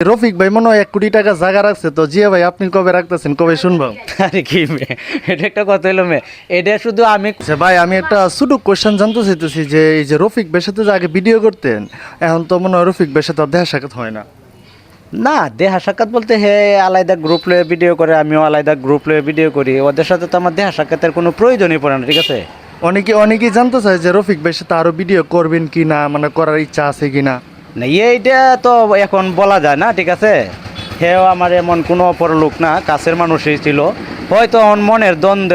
রফিক ভাই মনে হয় এক কোটি টাকা জায়গা রাখছে তো জিয়া ভাই আপনি কবে রাখতেছেন? কবে শুনব? আরে কি এটা একটা কথা হলো মেয়ে এটা শুধু আমি আচ্ছা ভাই আমি একটা ছোট কোশ্চেন জানতে চাইতেছি যে এই যে রফিক ভাইয়ের সাথে যে আগে ভিডিও করতেন এখন তো মনে হয় রফিক ভাইয়ের সাথে দেখা সাক্ষাৎ হয় না। না দেহা সাক্ষাৎ বলতে হে আলাদা গ্রুপ লয়ে ভিডিও করে আমিও আলাদা গ্রুপ লয়ে ভিডিও করি। ওদের সাথে তো আমার দেহা সাক্ষাতের কোনো প্রয়োজনই পড়ে না ঠিক আছে? অনেকে অনেকেই জানতে চায় যে রফিক ভাইয়ের সাথে আরও ভিডিও করবেন কি না মানে করার ইচ্ছা আছে কি না না, এইটা তো এখন বলা যায় না, ঠিক আছে? হেও আমার এমন কোনো অপর লোক না, কাছের মানুষই ছিল। হয়তো মনের দ্বন্দ্ব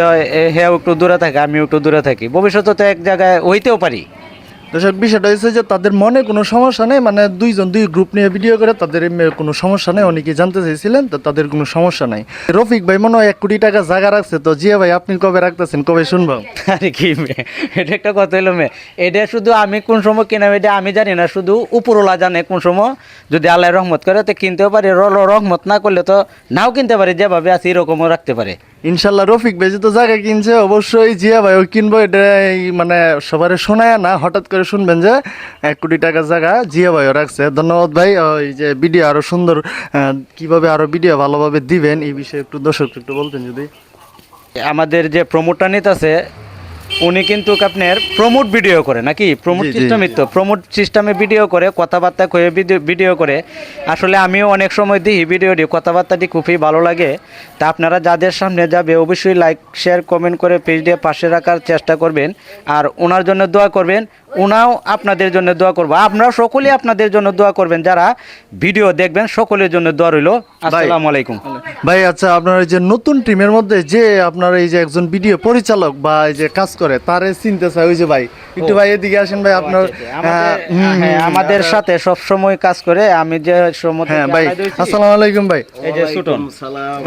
হেও একটু দূরে থাকে আমি একটু দূরে থাকি। ভবিষ্যতে তো এক জায়গায় হইতেও পারি। দর্শক, বিষয়টা হচ্ছে যে তাদের মনে কোনো সমস্যা নেই মানে দুইজন দুই গ্রুপ নিয়ে ভিডিও করে তাদের কোনো সমস্যা নেই অনেকে জানতে চাইছিলেন? তো তাদের কোনো সমস্যা নাই। রফিক ভাই মনে হয় এক কোটি টাকা জায়গা রাখছে, তো জিয়া ভাই আপনি কবে রাখতেছেন? কবে শুনব? আরে কি মেয়ে, এটা একটা কথা হলো মেয়ে। এটা শুধু আমি কোন সময় কিনাম এটা আমি জানি না, শুধু উপরওয়ালা জানে কোন সময়। যদি আল্লাহ রহমত করে, তো কিনতেও পারি। রহমত না করলে তো নাও কিনতে পারি, যেভাবে আছে এরকমও রাখতে পারে। ইনশাল্লাহ রফিক ভাই তো জায়গা কিনছে, অবশ্যই জিয়া ভাই ও কিনবো, এটা মানে সবার শোনায় না, হঠাৎ করে শুনবেন যে এক কোটি টাকার জায়গা জিয়া ভাইও রাখছে। ধন্যবাদ ভাই ওই যে ভিডিও আরও সুন্দর কীভাবে আরও ভিডিও ভালোভাবে দিবেন, এই বিষয়ে একটু দর্শক একটু বলতেন যদি। আমাদের যে প্রমোটার নিত আছে উনি কিন্তু আপনার প্রমোট ভিডিও করে নাকি? প্রমোট সিস্টেমই তো প্রমোট সিস্টেমে ভিডিও করে কথাবার্তা কয়ে ভিডিও করে। আসলে আমিও অনেক সময় দিই ভিডিওটি কথাবার্তাটি খুবই ভালো লাগে। তা আপনারা যাদের সামনে যাবে অবশ্যই লাইক শেয়ার কমেন্ট করে পেজ দিয়ে পাশে রাখার চেষ্টা করবেন। আর ওনার জন্য দোয়া করবেন ওনাও আপনাদের জন্য দোয়া করব। আপনারা সকলেই আপনাদের জন্য দোয়া করবেন। যারা ভিডিও দেখবেন সকলের জন্য দোয়া রইল। আসসালামু আলাইকুম। ভাই আচ্ছা আপনার এই যে নতুন টিমের মধ্যে যে আপনার এই যে একজন ভিডিও পরিচালক বা এই যে কাজ করে তারে চিনতে চাই। ওই যে ভাই একটু ভাই এদিকে আসেন ভাই আপনার আমাদের- আহ, হুম, হ্যাঁ, হুম, আমাদের সাথে সব সময় কাজ করে আমি যে সময় হ্যাঁ ভাই আসসালামু আলাইকুম ভাই। এই যে সুটন।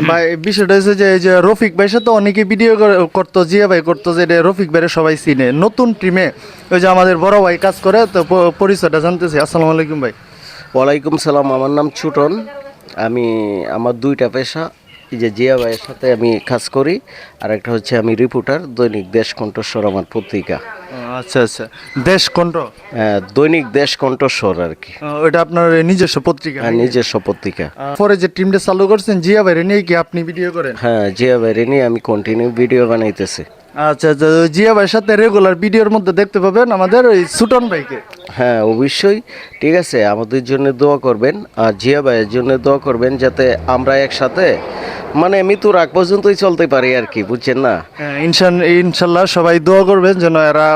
ভাই বিষয়টা হচ্ছে যে এই যে রফিক ভাইয়ের সাথে অনেকে ভিডিও করতো জিয়া ভাই করতো যে রফিক ভাইয়ের সবাই চিনে। নতুন টিমে ওই যে আমাদের বড় ভাই কাজ করে তো পরিচয়টা জানতেছি। আসসালামু আলাইকুম ভাই। ওয়ালাইকুম সালাম আমার নাম ছুটন। আমি আমার দুইটা পেশা এই যে জিয়া ভাইয়ের সাথে আমি কাজ করি আর একটা হচ্ছে আমি রিপোর্টার দৈনিক দেশ কণ্ঠস্বর আমার পত্রিকা। আচ্ছা আচ্ছা। দেশ কণ্ঠ? আহ, দৈনিক দেশ কণ্ঠস্বর আর কি। ওটা আপনার নিজস্ব পত্রিকা? আর নিজস্ব পত্রিকা। পরে যে টিমটা চালু করছেন জিয়া ভাইরে নিয়ে কি আপনি ভিডিও করেন? হ্যাঁ জিয়া ভাইরে নিয়ে আমি কন্টিনিউ ভিডিও বানাইতেছি। আচ্ছা আচ্ছা জিয়া ভাইয়ের সাথে রেগুলার ভিডিওর মধ্যে দেখতে পাবেন আমাদের ওই সুটন ভাইকে। হ্যাঁ অবশ্যই। ঠিক আছে আমাদের জন্য দোয়া করবেন আর জিয়া ভাইয়ের জন্য দোয়া করবেন যাতে আমরা একসাথে মানে মৃত্যুর আগ পর্যন্তই চলতে পারি আর কি বুঝছেন না? হ্যাঁ, ইনশান ইনশাল্লাহ সবাই দোয়া করবেন যেন এরা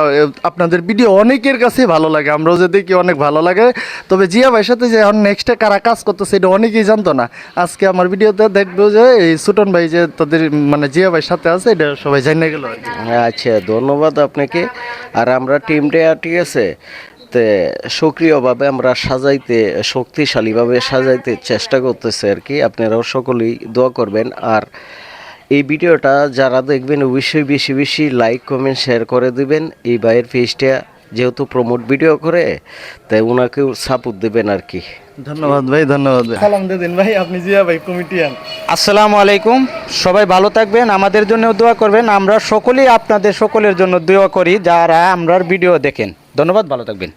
আপনাদের ভিডিও অনেকের কাছে ভালো লাগে আমরাও যে দেখি অনেক ভালো লাগে। তবে জিয়া ভাইয়ের সাথে যে এখন নেক্সটে কারা কাজ করতেছে এটা অনেকেই জানতো না। আজকে আমার ভিডিওতে দেখব যে এই সুটন ভাই যে তাদের মানে জিয়া ভাইয়ের সাথে আছে এটা সবাই জানিয়ে গেল আর কি। হ্যাঁ আচ্ছা ধন্যবাদ আপনাকে। আর আমরা টিমটা ঠিক আছে? তে সক্রিয়ভাবে আমরা সাজাইতে, শক্তিশালীভাবে সাজাইতে চেষ্টা করতেছে আর কি। আপনারাও সকলেই দোয়া করবেন। আর এই ভিডিওটা যারা দেখবেন, অবশ্যই বেশি বেশি লাইক কমেন্ট শেয়ার করে দেবেন। এই বাইয়ের পেজটা যেহেতু প্রমোট ভিডিও করে তাই ওনাকেও সাপোর্ট দেবেন আর কি। ধন্যবাদ ভাই ধন্যবাদ সালাম দিন ভাই আপনি জিয়া ভাই কমিটিয়ান আসসালামু আলাইকুম। সবাই ভালো থাকবেন আমাদের জন্য দোয়া করবেন। আমরা সকলেই আপনাদের সকলের জন্য দোয়া করি যারা আমরার ভিডিও দেখেন। ধন্যবাদ ভালো থাকবেন।